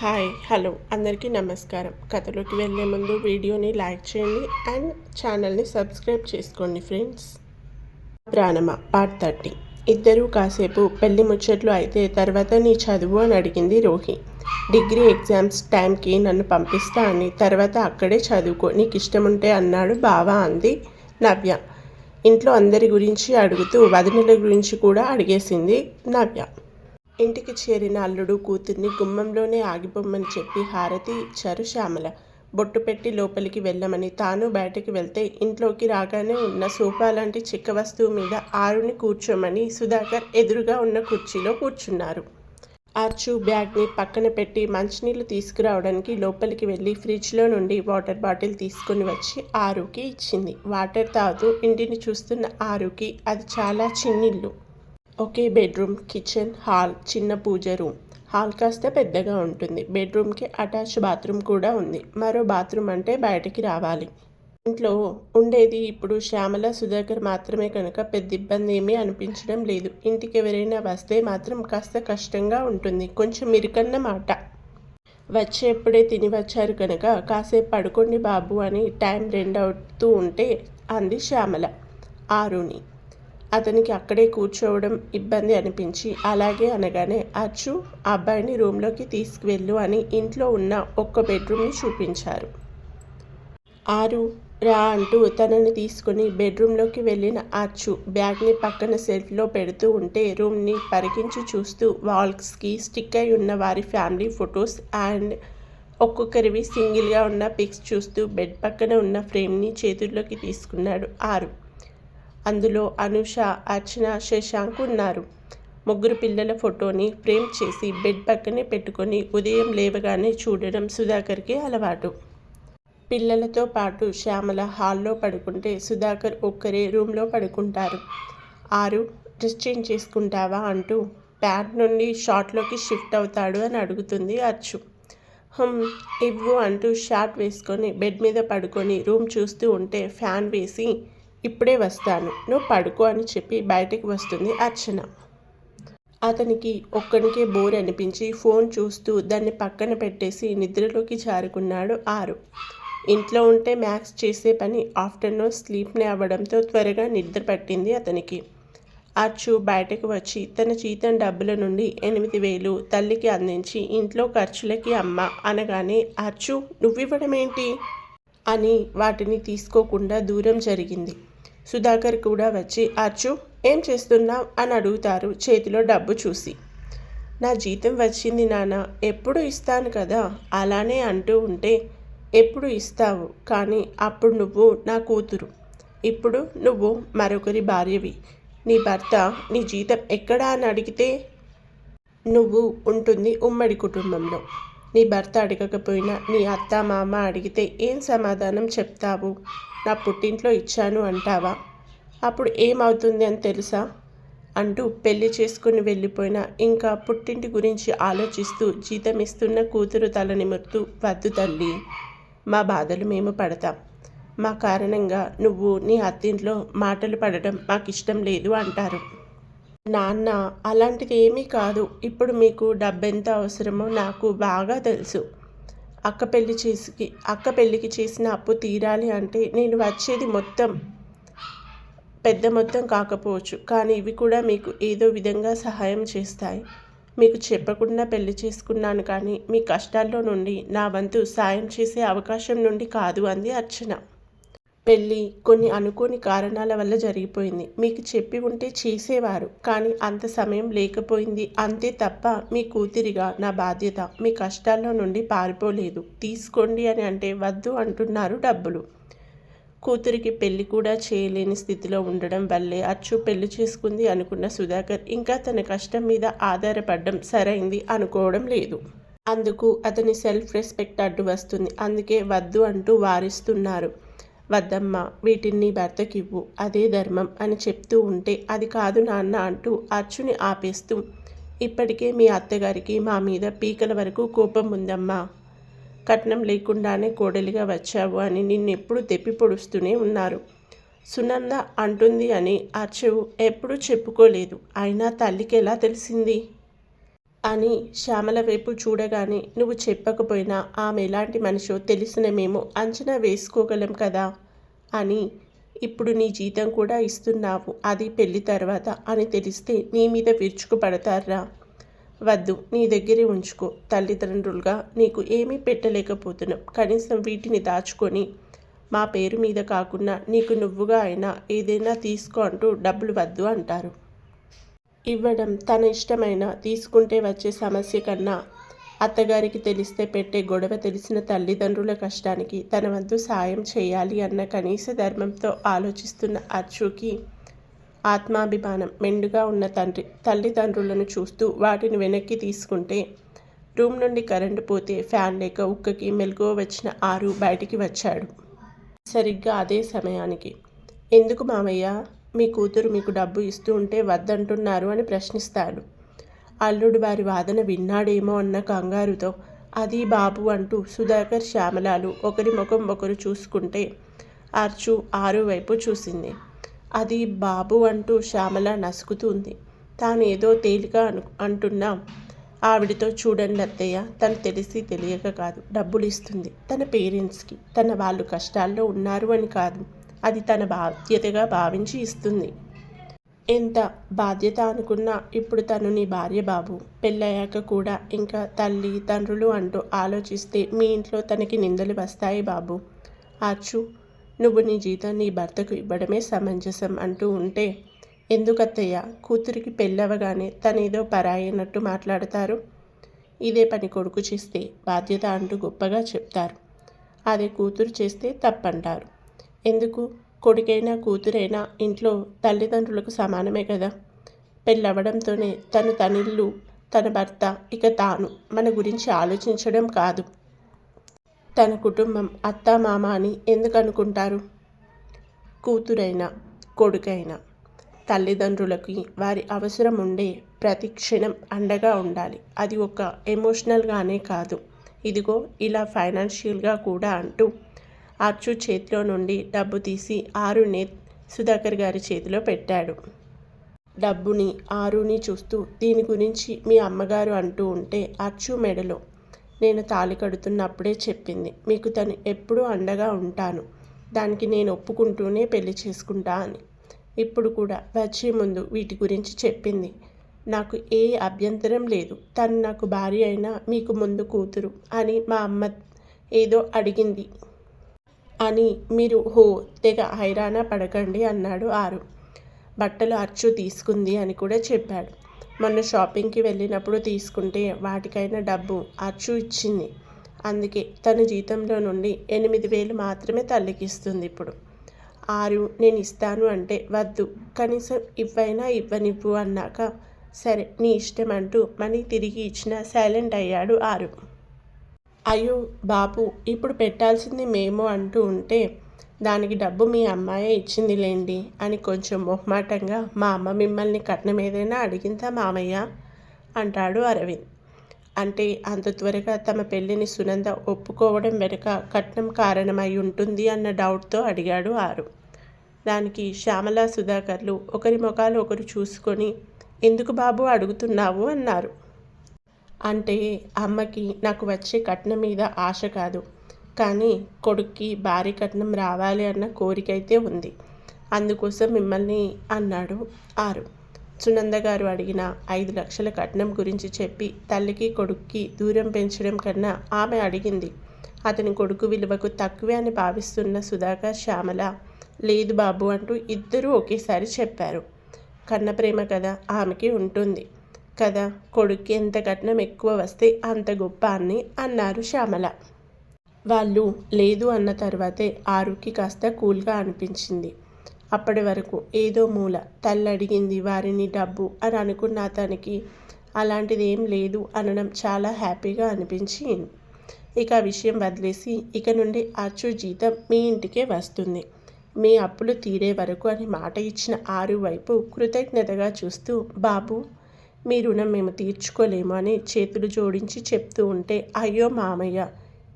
Hi hello అందరికీ నమస్కారం. కథలోకి వెళ్ళే ముందు వీడియోని లైక్ చేయండి అండ్ ఛానల్ని సబ్స్క్రైబ్ చేసుకోండి ఫ్రెండ్స్. ప్రాణమ part thirty. ఇద్దరూ కాసేపు పెళ్ళి ముచ్చట్లు అయితే తర్వాత నీ చదువు అని అడిగింది రోహి. డిగ్రీ ఎగ్జామ్స్ టైంకి నన్ను పంపిస్తా అని తర్వాత అక్కడే చదువుకో నీకు ఇష్టం ఉంటే అన్నాడు బావా అంది నవ్య. ఇంట్లో అందరి గురించి అడుగుతూ వదినల గురించి కూడా అడిగేసింది నవ్య. ఇంటికి చేరిన అల్లుడు కూతుర్ని గుమ్మంలోనే ఆగిపోమ్మని చెప్పి హారతి ఇచ్చారు శ్యామల. బొట్టు పెట్టి లోపలికి వెళ్ళమని తాను బయటకు వెళ్తే ఇంట్లోకి రాగానే ఉన్న సోఫా లాంటి చిక్క వస్తువు మీద ఆరుని కూర్చోమని సుధాకర్ ఎదురుగా ఉన్న కుర్చీలో కూర్చున్నారు. ఆర్చు బ్యాగ్ని పక్కన పెట్టి మంచినీళ్ళు తీసుకురావడానికి లోపలికి వెళ్ళి ఫ్రిడ్జ్లో నుండి వాటర్ బాటిల్ తీసుకొని వచ్చి ఆరుకి ఇచ్చింది. వాటర్ తాగుతూ ఇంటిని చూస్తున్న ఆరుకి అది చాలా చిన్నిల్లు. ఒకే బెడ్రూమ్ కిచెన్ హాల్ చిన్న పూజ రూమ్. హాల్ కాస్త పెద్దగా ఉంటుంది. బెడ్రూమ్కి అటాచ్ బాత్రూమ్ కూడా ఉంది. మరో బాత్రూమ్ అంటే బయటికి రావాలి. ఇంట్లో ఉండేది ఇప్పుడు శ్యామల సుధాకర్ మాత్రమే కనుక పెద్ద ఇబ్బంది ఏమీ అనిపించడం లేదు. ఇంటికి ఎవరైనా వస్తే మాత్రం కాస్త కష్టంగా ఉంటుంది. కొంచెం ఇరుకన్న మాట. వచ్చేప్పుడే తిని వచ్చారు కనుక కాసేపు పడుకోండి బాబు అని టైం రెండు అవుతూ ఉంటే అంది శ్యామల. ఆరుని. అతనికి అక్కడే కూర్చోవడం ఇబ్బంది అనిపించి అలాగే అనగానే అచ్చు ఆ అబ్బాయిని రూమ్లోకి తీసుకువెళ్ళు అని ఇంట్లో ఉన్న ఒక్క బెడ్రూమ్ని చూపించారు. ఆరు రా అంటూ తనని తీసుకుని బెడ్రూమ్లోకి వెళ్ళిన అచ్చు బ్యాగ్ని పక్కన సెల్ఫ్లో పెడుతూ ఉంటే రూమ్ని పరికించి చూస్తూ వాల్స్కి స్టిక్ అయి ఉన్న వారి ఫ్యామిలీ ఫొటోస్ అండ్ ఒక్కొక్కరివి సింగిల్గా ఉన్న పిక్స్ చూస్తూ బెడ్ పక్కన ఉన్న ఫ్రేమ్ని చేతుల్లోకి తీసుకున్నాడు ఆరు. అందులో అనుష అర్చన శశాంక్ ఉన్నారు. ముగ్గురు పిల్లల ఫోటోని ఫ్రేమ్ చేసి బెడ్ పక్కనే పెట్టుకొని ఉదయం లేవగానే చూడడం సుధాకర్కి అలవాటు. పిల్లలతో పాటు శ్యామల హాల్లో పడుకుంటే సుధాకర్ ఒక్కరే రూమ్లో పడుకుంటారు. ఆరు డ్రెస్ చేంజ్ చేసుకుంటావా అంటూ ప్యాంట్ నుండి షార్ట్లోకి షిఫ్ట్ అవుతాడు అని అడుగుతుంది అచ్చు హమ్ ఇవ్వు అంటూ షార్ట్ వేసుకొని బెడ్ మీద పడుకొని రూమ్ చూస్తూ ఉంటే ఫ్యాన్ వేసి ఇప్పుడే వస్తాను. నువ్వు పడుకో అని చెప్పి బయటకు వస్తుంది అర్చన. అతనికి ఒక్కడికే బోర్ అనిపించి ఫోన్ చూస్తూ దాన్ని పక్కన పెట్టేసి నిద్రలోకి జారుకున్నాడు ఆరు. ఇంట్లో ఉంటే మ్యాథ్స్ చేసే పని ఆఫ్టర్నూన్ స్లీప్ని అవ్వడంతో త్వరగా నిద్ర పట్టింది అతనికి. అచ్చు బయటకు వచ్చి తన జీతం డబ్బుల నుండి ఎనిమిది వేలు తల్లికి అందించి ఇంట్లో ఖర్చులకి అమ్మ అనగానే అచ్చు నువ్వివ్వడం ఏంటి అని వాటిని తీసుకోకుండా దూరం జరిగింది. సుధాకర్ కూడా వచ్చి అచ్చు ఏం చేస్తున్నావు? అని అడుగుతారు చేతిలో డబ్బు చూసి. నా జీతం వచ్చింది నాన్న ఎప్పుడు ఇస్తాను కదా? అలానే అంటూ ఉంటే ఎప్పుడు ఇస్తావు? కానీ అప్పుడు నువ్వు నా కూతురు. ఇప్పుడు నువ్వు మరొకరి భార్యవి. నీ భర్త నీ జీతం ఎక్కడా? అని అడిగితే నువ్వు ఉంటుంది ఉమ్మడి కుటుంబంలో. నీ భర్త అడగకపోయినా నీ అత్త మామ అడిగితే ఏం సమాధానం చెప్తావు? నా పుట్టింట్లో ఇచ్చాను అంటావా? అప్పుడు ఏమవుతుంది అని తెలుసా? అంటూ పెళ్ళి చేసుకుని వెళ్ళిపోయిన ఇంకా పుట్టింటి గురించి ఆలోచిస్తూ జీతం ఇస్తున్న కూతురు తల నిమురుతూ వద్దు తల్లి మా బాధలు మేము పడతాం. మా కారణంగా నువ్వు నీ అత్తింట్లో మాటలు పడటం మాకు ఇష్టం లేదు అంటారు. నాన్న అలాంటిది ఏమీ కాదు. ఇప్పుడు మీకు డబ్బెంత అవసరమో నాకు బాగా తెలుసు. అక్క పెళ్ళి చేసి అక్క పెళ్ళికి చేసిన అప్పు తీరాలి అంటే నేను వచ్చేది మొత్తం పెద్ద మొత్తం కాకపోవచ్చు. కానీ ఇవి కూడా మీకు ఏదో విధంగా సహాయం చేస్తాయి. మీకు చెప్పకుండా పెళ్ళి చేసుకున్నాను కానీ మీ కష్టాల్లో నుండి నా వంతు సాయం చేసే అవకాశం నుండి కాదు అంది అర్చన. పెళ్ళి కొన్ని అనుకోని కారణాల వల్ల జరిగిపోయింది. మీకు చెప్పి ఉంటే చేసేవారు కానీ అంత సమయం లేకపోయింది. అంతే తప్ప మీ కూతురిగా నా బాధ్యత మీ కష్టాల్లో నుండి పారిపోలేదు. తీసుకోండి అని అంటే వద్దు అంటున్నారు డబ్బులు. కూతురికి పెళ్ళి కూడా చేయలేని స్థితిలో ఉండడం వల్లే అచ్చు పెళ్ళి చేసుకుంది అనుకున్న సుధాకర్ ఇంకా తన కష్టం మీద ఆధారపడడం సరైంది అనుకోవడం లేదు. అందుకు అతని సెల్ఫ్ రెస్పెక్ట్ అడ్డు వస్తుంది. అందుకే వద్దు అంటూ వారిస్తున్నారు. వద్దమ్మ వీటిని భర్తకివ్వు అదే ధర్మం అని చెప్తూ ఉంటే అది కాదు నాన్న అంటూ అచ్చుని ఆపేస్తూ ఇప్పటికే మీ అత్తగారికి మా మీద పీకల వరకు కోపం ఉందమ్మా కట్నం లేకుండానే కోడలిగా వచ్చావు అని నిన్నెప్పుడు తెప్పి పొడుస్తూనే ఉన్నారు. సునంద అంటుంది అని అర్చవు ఎప్పుడూ చెప్పుకోలేదు. అయినా తల్లికి ఎలా తెలిసింది? అని శ్యామల వైపు చూడగానే నువ్వు చెప్పకపోయినా ఆమె ఎలాంటి మనిషో తెలిసిన మేము. అంచనా వేసుకోగలం కదా అని. ఇప్పుడు నీ జీతం కూడా ఇస్తున్నావు. అది పెళ్ళి తర్వాత అని తెలిస్తే నీ మీద విరుచుకుపడతారా వద్దు నీ దగ్గరే ఉంచుకో. తల్లిదండ్రులుగా నీకు ఏమీ పెట్టలేకపోతున్నాం. కనీసం వీటిని దాచుకొని మా పేరు మీద కాకుండా నీకు నువ్వుగా అయినా ఏదైనా తీసుకో అంటూ డబ్బులు వద్దు అంటారు. ఇవ్వడం తన ఇష్టమైన తీసుకుంటే వచ్చే సమస్య కన్నా అత్తగారికి తెలిస్తే పెట్టే గొడవ తెలిసిన తల్లిదండ్రుల కష్టానికి తన వంతు సాయం చేయాలి అన్న కనీస ధర్మంతో ఆలోచిస్తున్న అర్చుకి ఆత్మాభిమానం మెండుగా ఉన్న తండ్రి తల్లిదండ్రులను చూస్తూ వాటిని వెనక్కి తీసుకుంటే రూమ్ నుండి కరెంటు పోతే ఫ్యాన్ లేక ఉక్కకి మెలకువ వచ్చిన ఆరు బయటికి వచ్చాడు. సరిగ్గా అదే సమయానికి ఎందుకు మామయ్య? మీ కూతురు మీకు డబ్బు ఇస్తూ ఉంటే వద్దంటున్నారు అని ప్రశ్నిస్తాడు. అల్లుడు వారి వాదన విన్నాడేమో అన్న కంగారుతో అది బాబు అంటూ సుధాకర్ శ్యామలాలు ఒకరి ముఖం ఒకరు చూసుకుంటే అర్చు ఆరు వైపు చూసింది. అది బాబు అంటూ శ్యామల నసుకుతుంది తానేదో తేలిక అను అంటున్నా ఆవిడతో చూడండి అత్తయ్య తను తెలిసి తెలియక కాదు డబ్బులు ఇస్తుంది. తన పేరెంట్స్కి తన వాళ్ళు కష్టాల్లో ఉన్నారు అని కాదు. అది తన బాధ్యతగా భావించి ఇస్తుంది. ఎంత బాధ్యత అనుకున్నా ఇప్పుడు తను నీ భార్య బాబు. పెళ్ళయ్యాక కూడా ఇంకా తల్లి తండ్రులు అంటూ ఆలోచిస్తే మీ ఇంట్లో తనకి నిందలు వస్తాయి బాబు. అచ్చు నువ్వు నీ జీతం నీ భర్తకు ఇవ్వడమే సమంజసం అంటూ ఉంటే ఎందుకత్తయ్య? కూతురికి పెళ్ళవగానే తనేదో పరాయినట్టు మాట్లాడతారు. ఇదే పని కొడుకు చేస్తే బాధ్యత అంటూ గొప్పగా చెప్తారు. అదే కూతురు చేస్తే తప్పంటారు. ఎందుకు? కొడుకైనా కూతురైనా ఇంట్లో తల్లిదండ్రులకు సమానమే కదా? పెళ్ళవడంతోనే తను తనిల్లు తన భర్త ఇక తాను మన గురించి ఆలోచించడం కాదు. తన కుటుంబం అత్త మామ అని ఎందుకు అనుకుంటారు కూతురైనా కొడుకైనా తల్లిదండ్రులకి వారి అవసరం ఉండే ప్రతి క్షణం అండగా ఉండాలి. అది ఒక ఎమోషనల్గానే కాదు. ఇదిగో ఇలా ఫైనాన్షియల్గా కూడా అంటూ అర్చు చేతిలో నుండి డబ్బు తీసి ఆరునే సుధాకర్ గారి చేతిలో పెట్టాడు. డబ్బుని ఆరుని చూస్తూ దీని గురించి మీ అమ్మగారు అంటూ ఉంటే అర్చు మెడలో నేను తాళి కడుతున్నప్పుడే చెప్పింది. మీకు తను ఎప్పుడూ అండగా ఉంటాను. దానికి నేను ఒప్పుకుంటూనే పెళ్ళి చేసుకుంటా అని. ఇప్పుడు కూడా వచ్చే ముందు వీటి గురించి చెప్పింది. నాకు ఏ అభ్యంతరం లేదు. తను నాకు భార్య అయినా మీకు ముందు కూతురు అని మా అమ్మ ఏదో అడిగింది. అని మీరు హో తెగ హైరాణ పడకండి అన్నాడు ఆరు. బట్టలు అచ్చు తీసుకుంది అని కూడా చెప్పాడు. మొన్న షాపింగ్కి వెళ్ళినప్పుడు తీసుకుంటే వాటికైనా డబ్బు అచ్చు ఇచ్చింది. అందుకే తన జీతంలో నుండి ఎనిమిది వేలు మాత్రమే తల్లికి ఇస్తుంది ఇప్పుడు. ఆరు నేను ఇస్తాను అంటే వద్దు. కనీసం ఇవ్వైనా ఇవ్వనివ్వు అన్నాక సరే నీ ఇష్టం అంటూ మనీ తిరిగి ఇచ్చిన సైలెంట్ అయ్యాడు ఆరు. అయ్యో బాబు ఇప్పుడు పెట్టాల్సింది మేము అంటూ ఉంటే దానికి డబ్బు మీ అమ్మాయే ఇచ్చిందిలేండి అని కొంచెం మొహమాటంగా మా అమ్మ మిమ్మల్ని కట్నం ఏదైనా అడిగిందా మామయ్య? అంటాడు అరవింద్. అంటే అంత త్వరగా తమ పెళ్ళిని సునంద ఒప్పుకోవడం వెనుక కట్నం కారణమై ఉంటుంది అన్న డౌట్తో అడిగాడు ఆరు. దానికి శ్యామల సుధాకర్లు ఒకరి ముఖాలు ఒకరు చూసుకొని ఎందుకు బాబు అడుగుతున్నావు? అన్నారు. అంటే అమ్మకి నాకు వచ్చే కట్నం మీద ఆశ కాదు. కానీ కొడుక్కి భారీ కట్నం రావాలి అన్న కోరిక అయితే ఉంది. అందుకోసం మిమ్మల్ని అన్నాడు ఆరు. సునంద గారు అడిగిన ఐదు లక్షల కట్నం గురించి చెప్పి తల్లికి కొడుక్కి దూరం పెంచడం కన్నా ఆమె అడిగింది. అతని కొడుకు విలువకు తక్కువే అని భావిస్తున్న సుధాకర్ శ్యామల లేదు బాబు అంటూ ఇద్దరూ ఒకేసారి చెప్పారు. కన్న ప్రేమ కదా ఆమెకి ఉంటుంది. కదా కొడుక్కి ఎంత కట్నం ఎక్కువ వస్తే అంత గొప్ప అని అన్నారు శ్యామల. వాళ్ళు లేదు అన్న తర్వాతే ఆరుకి కాస్త కూల్గా అనిపించింది. అప్పటి వరకు ఏదో మూల తల్లి అడిగింది వారిని డబ్బు అని అనుకున్న అతనికి అలాంటిది ఏం లేదు అనడం చాలా హ్యాపీగా అనిపించింది. ఇక ఆ విషయం వదిలేసి ఇక నుండి అచ్చు జీతం మీ ఇంటికే వస్తుంది. మీ అప్పులు తీరే వరకు అని మాట ఇచ్చిన ఆరు వైపు కృతజ్ఞతగా చూస్తూ బాబు మీ రుణం మేము తీర్చుకోలేము అని చేతులు జోడించి చెప్తూ ఉంటే అయ్యో మామయ్య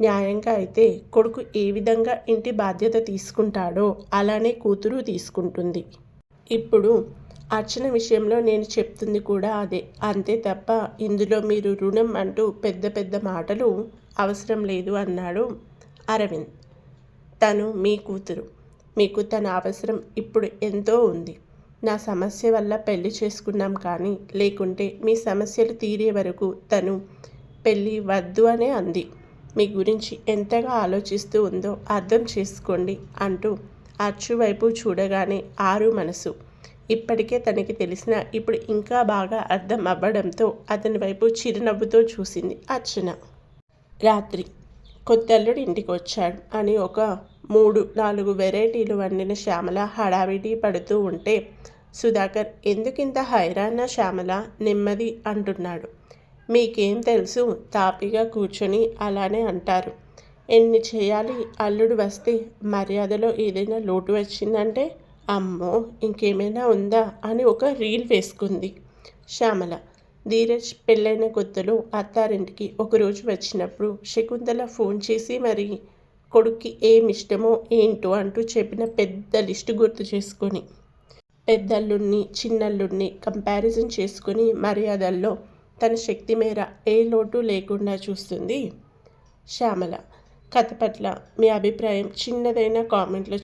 న్యాయంగా అయితే కొడుకు ఏ విధంగా ఇంటి బాధ్యత తీసుకుంటాడో అలానే కూతురు తీసుకుంటుంది. ఇప్పుడు అర్చన విషయంలో నేను చెప్తుంది కూడా అదే. అంతే తప్ప ఇందులో మీరు రుణం అంటూ పెద్ద పెద్ద మాటలు అవసరం లేదు అన్నాడు అరవింద్. తను మీ కూతురు. మీకు తన అవసరం ఇప్పుడు ఎంతో ఉంది. నా సమస్య వల్ల పెళ్ళి చేసుకున్నాం కానీ లేకుంటే మీ సమస్యలు తీరే వరకు తను పెళ్ళి వద్దు అనే అంది. మీ గురించి ఎంతగా ఆలోచిస్తూ ఉందో అర్థం చేసుకోండి అంటూ అచ్చు వైపు చూడగానే ఆరు మనసు. ఇప్పటికే తనకి తెలిసిన ఇప్పుడు ఇంకా బాగా అర్థం అవ్వడంతో అతని వైపు చిరునవ్వుతో చూసింది అర్చన. రాత్రి కొత్తల్లుడు ఇంటికి వచ్చాడు అని ఒక మూడు నాలుగు వెరైటీలు వండిన శ్యామల హడావిడి పడుతూ ఉంటే సుధాకర్ ఎందుకింత హైరాణ శ్యామల? నెమ్మది అంటున్నాడు. మీకేం తెలుసు? తాపిగా కూర్చొని అలానే అంటారు. ఎన్ని చేయాలి? అల్లుడు వస్తే మర్యాదలో ఏదైనా లోటు వచ్చిందంటే అమ్మో ఇంకేమైనా ఉందా? అని ఒక రీల్ వేసుకుంది శ్యామల. ధీరజ్ పెళ్ళైన కొత్తలో అత్తారింటికి ఒకరోజు వచ్చినప్పుడు శకుంతల ఫోన్ చేసి మరి కొడుక్కి ఏమి ఇష్టమో ఏంటో అంటూ చెప్పిన పెద్ద లిస్టు గుర్తు చేసుకొని పెద్దల్లుడిని చిన్నల్లుడిని కంపారిజన్ చేసుకుని మర్యాదల్లో తన శక్తి మేర ఏ లోటు లేకుండా చూస్తుంది. శ్యామల కథ పట్ల మీ అభిప్రాయం చిన్నదైన కామెంట్లో